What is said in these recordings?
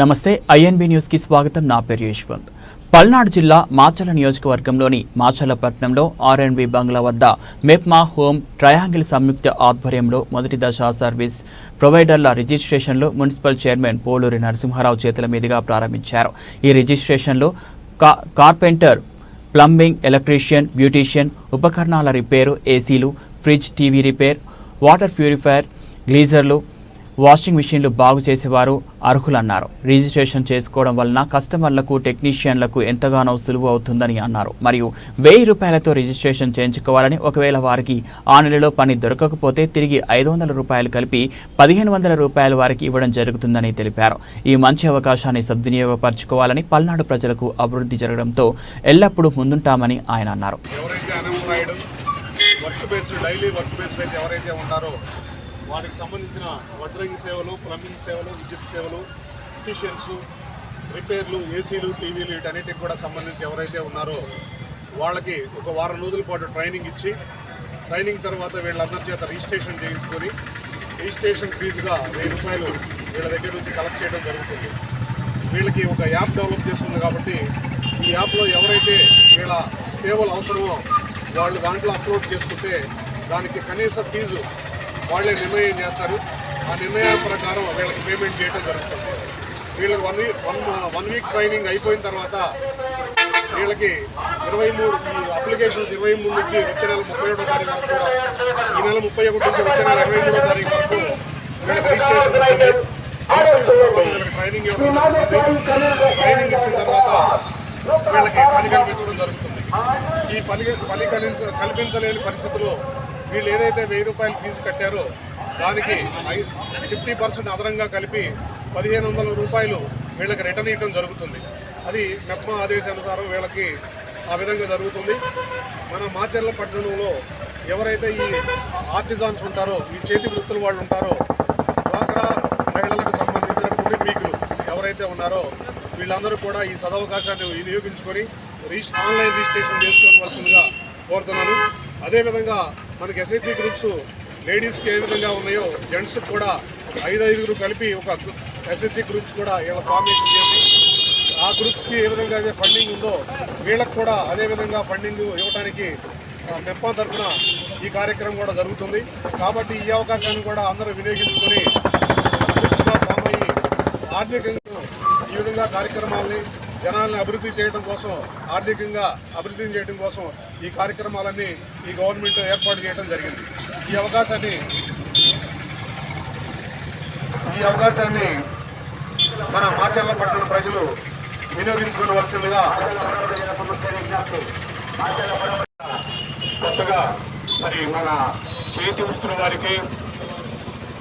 నమస్తే ఐఎన్బి న్యూస్కి స్వాగతం. నా పేరు యశ్వంత్. పల్నాడు జిల్లా మాచల నియోజకవర్గంలోని మాచలపట్నంలో ఆర్ఎన్బి బంగ్లా వద్ద మెప్మా హోమ్ ట్రయాంగిల్ సంయుక్త ఆధ్వర్యంలో మొదటి దశ సర్వీస్ ప్రొవైడర్ల రిజిస్ట్రేషన్లు మున్సిపల్ చైర్మన్ పోలూరి నరసింహారావు చేతుల మీదుగా ప్రారంభించారు. ఈ రిజిస్ట్రేషన్లో కా కార్పెంటర్ ప్లంబింగ్ ఎలక్ట్రీషియన్ బ్యూటీషియన్ ఉపకరణాల రిపేరు ఏసీలు fridge TV repair water purifier గ్లీజర్లు washing మిషన్లు బాగు చేసేవారు అర్హులన్నారు. రిజిస్ట్రేషన్ చేసుకోవడం వలన కస్టమర్లకు టెక్నీషియన్లకు ఎంతగానో సులువు అవుతుందని అన్నారు. మరియు వెయ్యి రూపాయలతో రిజిస్ట్రేషన్ చేయించుకోవాలని ఒకవేళ వారికి ఆ నెలలో పని దొరకకపోతే తిరిగి ఐదు వందల రూపాయలు కలిపి పదిహేను వందల రూపాయల వారికి ఇవ్వడం జరుగుతుందని తెలిపారు. ఈ మంచి అవకాశాన్ని సద్వినియోగపరచుకోవాలని పల్నాడు ప్రజలకు అభివృద్ధి జరగడంతో ఎల్లప్పుడూ ముందుంటామని ఆయన అన్నారు. Work based daily work based అయితే ఎవరైతే ఉన్నారో వాటికి సంబంధించిన వడ్రంగి సేవలు ప్లంబింగ్ సేవలు విద్యుత్ సేవలు ఎలక్ట్రీషియన్స్ రిపేర్లు ఏసీలు టీవీలు వీటన్నిటికి కూడా సంబంధించి ఎవరైతే ఉన్నారో వాళ్ళకి ఒక వారం రోజుల పాటు ట్రైనింగ్ ఇచ్చి ట్రైనింగ్ తర్వాత వీళ్ళందరి చేత రిజిస్ట్రేషన్ చేయించుకొని రిజిస్ట్రేషన్ ఫీజుగా వెయ్యి రూపాయలు వీళ్ళ దగ్గర నుంచి కలెక్ట్ చేయడం జరుగుతుంది. వీళ్ళకి ఒక యాప్ డెవలప్ చేస్తుంది కాబట్టి ఈ యాప్లో ఎవరైతే వీళ్ళ సేవలు అవసరమో వాళ్ళు దాంట్లో అప్లోడ్ చేసుకుంటే దానికి కనీస ఫీజు వాళ్ళే నిర్ణయం చేస్తారు. ఆ నిర్ణయం ప్రకారం వీళ్ళకి పేమెంట్ చేయడం జరుగుతుంది. వీళ్ళకి one week one one week training అయిపోయిన తర్వాత వీళ్ళకి ఇరవై మూడు అప్లికేషన్స్ ఇరవై మూడు నుంచి వచ్చే నెల ముప్పై ఒకటో తారీఖు వరకు కూడా ఈ నెల ముప్పై ఒకటి నుంచి వచ్చే నెల ఇరవై మూడో తారీఖు వరకు వీళ్ళకి రిజిస్ట్రేషన్ ఉంటుంది. ట్రైనింగ్ ఇవ్వడం ట్రైనింగ్ ఇచ్చిన తర్వాత వీళ్ళకి పని కల్పించడం జరుగుతుంది. ఈ పని పని కల్పించలేని పరిస్థితుల్లో వీళ్ళు ఏదైతే వెయ్యి రూపాయలు ఫీజు కట్టారో దానికి ఫిఫ్టీ పర్సెంట్ అదనంగా కలిపి పదిహేను వందల రూపాయలు వీళ్ళకి రిటర్న్ ఇవ్వడం జరుగుతుంది. అది మెప్మా ఆదేశానుసారం వీళ్ళకి ఆ విధంగా జరుగుతుంది. మన మాచర్ల పట్టణంలో ఎవరైతే ఈ ఆర్టిజాన్స్ ఉంటారో ఈ చేతి వృత్తుల వాళ్ళు ఉంటారో డ్వాక్రా మహిళలకు సంబంధించినటువంటి మీకు ఎవరైతే ఉన్నారో వీళ్ళందరూ కూడా ఈ సదవకాశాన్ని వినియోగించుకొని రిజిస్ ఆన్లైన్ రిజిస్ట్రేషన్ చేసుకోవాల్సిందిగా కోరుతున్నాను. అదేవిధంగా మనకి ఎస్ఐటీ గ్రూప్స్ లేడీస్కి ఏ విధంగా ఉన్నాయో జెంట్స్కి కూడా ఐదు ఐదుగురు కలిపి ఒక ఎస్ఎస్జి గ్రూప్స్ కూడా ఇలా ఫార్మేషన్ చేసి ఆ గ్రూప్స్కి ఏ విధంగా అయితే ఫండింగ్ ఉందో వీళ్ళకి కూడా అదేవిధంగా ఫండింగ్ ఇవ్వడానికి మెప్పా తరఫున ఈ కార్యక్రమం కూడా జరుగుతుంది. కాబట్టి ఈ అవకాశాన్ని కూడా అందరూ వినియోగించుకొని గ్రూప్స్గా ఫామ్ అయ్యి ఆర్థికంగా ఈ విధంగా కార్యక్రమాలని జనాలను అభివృద్ధి చేయడం కోసం ఆర్థికంగా అభివృద్ధి చేయడం కోసం ఈ కార్యక్రమాలన్నీ ఈ గవర్నమెంట్ ఏర్పాటు చేయడం జరిగింది. ఈ అవకాశాన్ని ఈ అవకాశాన్ని మన మాచర్ల పట్టణ ప్రజలు వినియోగించుకోవలసిందిగా కొత్తగా మరి మన చేతి వృత్తుల వారికి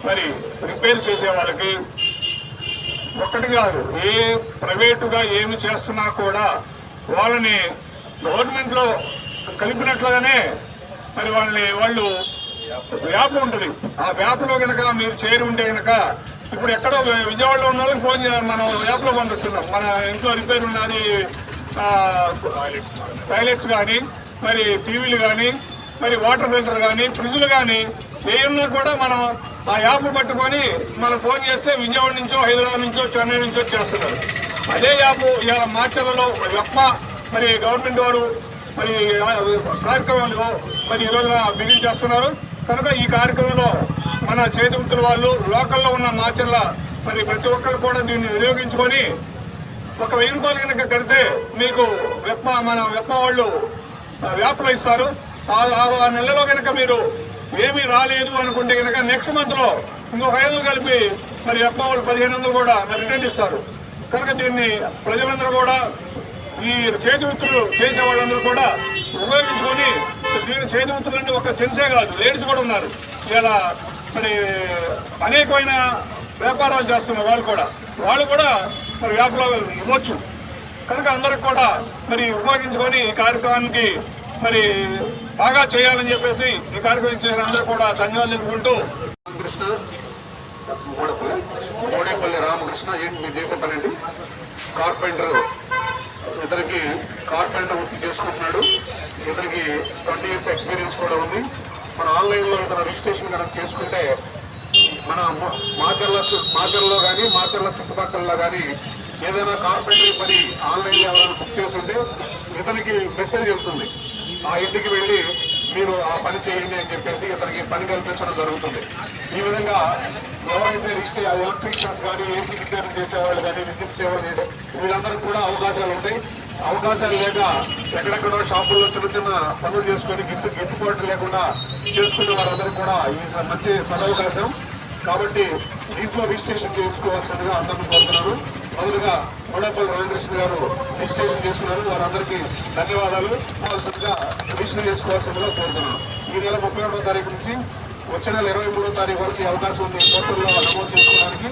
మరి రిపేర్ చేసే వాళ్ళకి ఒక్కటి కాదు ఏ ప్రైవేటుగా ఏమి చేస్తున్నా కూడా వాళ్ళని గవర్నమెంట్లో కలిపినట్లుగానే మరి వాళ్ళని వాళ్ళు వ్యాప్ ఉంటుంది. ఆ వ్యాప్లో కనుక మీరు చేరి ఉంటే కనుక ఇప్పుడు ఎక్కడో విజయవాడలో ఉన్న వాళ్ళకి ఫోన్ చేయాలి. మనం వ్యాప్లో పంపిస్తున్నాం. మన ఇంట్లో రిపేర్ ఉన్నది టాయిలెట్స్ కానీ మరి టీవీలు కానీ మరి వాటర్ ఫిల్టర్ కానీ ఫ్రిడ్జ్లు కానీ ఏమున్నా కూడా మనం ఆ యాప్ పట్టుకొని మనం ఫోన్ చేస్తే విజయవాడ నుంచో హైదరాబాద్ నుంచో చెన్నై నుంచో చేస్తున్నారు. అదే యాప్ ఇవాళ మార్చర్లలో వెప్ప మరి గవర్నమెంట్ వారు మరి కార్యక్రమాలు మరి ఈ రోజున బిగిన్ చేస్తున్నారు. కనుక ఈ కార్యక్రమంలో మన చేతి వృత్తుల వాళ్ళు లోకల్లో ఉన్న మాచర్ల మరి ప్రతి ఒక్కరు కూడా దీన్ని వినియోగించుకొని ఒక వెయ్యి రూపాయలు కనుక కడితే మీకు వెప్ప మన వెప్ప వాళ్ళు ఆ, ఇస్తారు. ఆరు ఆ నెలలో కనుక మీరు ఏమీ రాలేదు అనుకుంటే కనుక నెక్స్ట్ మంత్లో ఇంకొక ఐదు కలిపి మరి ఎప్పవాళ్ళు పదిహేను వందలు కూడా మరి రిటర్న్ ఇస్తారు. కనుక దీన్ని ప్రజలందరూ కూడా ఈ చేతి వృత్తులు చేసే వాళ్ళందరూ కూడా ఉపయోగించుకొని దీని చేతి వృత్తులు అంటే ఒక తెలిసే కాదు లేడీస్ కూడా ఉన్నారు. ఇలా మరి అనేకమైన వ్యాపారాలు చేస్తున్న వాళ్ళు కూడా వాళ్ళు కూడా మరి వ్యాపారాలు ఇవ్వచ్చు. కనుక అందరికి కూడా మరి ఉపయోగించుకొని ఈ కార్యక్రమానికి మరి బాగా చేయాలని చెప్పేసి ఈ కార్యక్రమం అందరూ కూడా ధన్యవాదాలు తెలుపుకుంటూ. రామకృష్ణ మోడేపల్లి రామకృష్ణ ఏంటి మీరు చేసే పని అండి కార్పెంటర్. ఇతనికి కార్పెంటర్ వృత్తి చేసుకుంటున్నాడు. ఇతనికి ట్వంటీ ఇయర్స్ ఎక్స్పీరియన్స్ కూడా ఉంది. మన ఆన్లైన్లో ఇతను రిజిస్ట్రేషన్ కనుక చేసుకుంటే మన మా- మాచర్ల మాచర్లో కానీ మాచర్ల చుట్టుపక్కల కానీ ఏదైనా కార్పెంటరీ పని ఆన్లైన్లో ఎవరైనా బుక్ చేస్తుంటే ఇతనికి మెసేజ్ వెళ్తుంది. ఆ ఇంటికి వెళ్ళి మీరు ఆ పని చేయండి అని చెప్పేసి ఇతనికి పని కల్పించడం జరుగుతుంది. ఈ విధంగా ఎవరైతే రిజిస్టర్ ఎలక్ట్రీషియన్స్ కానీ ఏసీ రిపేర్ చేసేవాళ్ళు కానీ విద్యుత్ సేవలు చేసే వీళ్ళందరికీ కూడా అవకాశాలు ఉంటాయి. అవకాశాలు లేక ఎక్కడెక్కడో షాపుల్లో చిన్న చిన్న పనులు చేసుకొని గిట్టు గిట్టుబాటు లేకుండా చేసుకునే వారందరూ కూడా ఈ స- మంచి సదవకాశం. కాబట్టి దీంట్లో రిజిస్ట్రేషన్ చేయించుకోవాల్సిందిగా అందరూ కోరుతున్నాను. బదులుగా కొండపల్లి రామకృష్ణ గారు రిజిస్ట్రేషన్ చేసుకున్నారు. వారందరికీ ధన్యవాదాలు. కావాల్సిందిగా రిజిస్టర్ చేసుకోవాల్సిందిగా కోరుతున్నాను. ఈ నెల ముప్పై ఒకటో తారీఖు నుంచి వచ్చే నెల ఇరవై మూడో తారీఖు వరకు అవకాశం ఉంది. పోర్టల్లో నమోదు చేసుకోవడానికి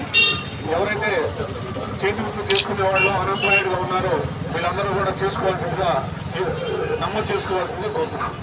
ఎవరైతే చేతి వృత్తి చేసుకునే వాళ్ళు అన్ఎంప్లాయిడ్గా ఉన్నారో వీళ్ళందరూ కూడా చేసుకోవాల్సిందిగా నమోదు చేసుకోవాల్సిందిగా కోరుతున్నాను.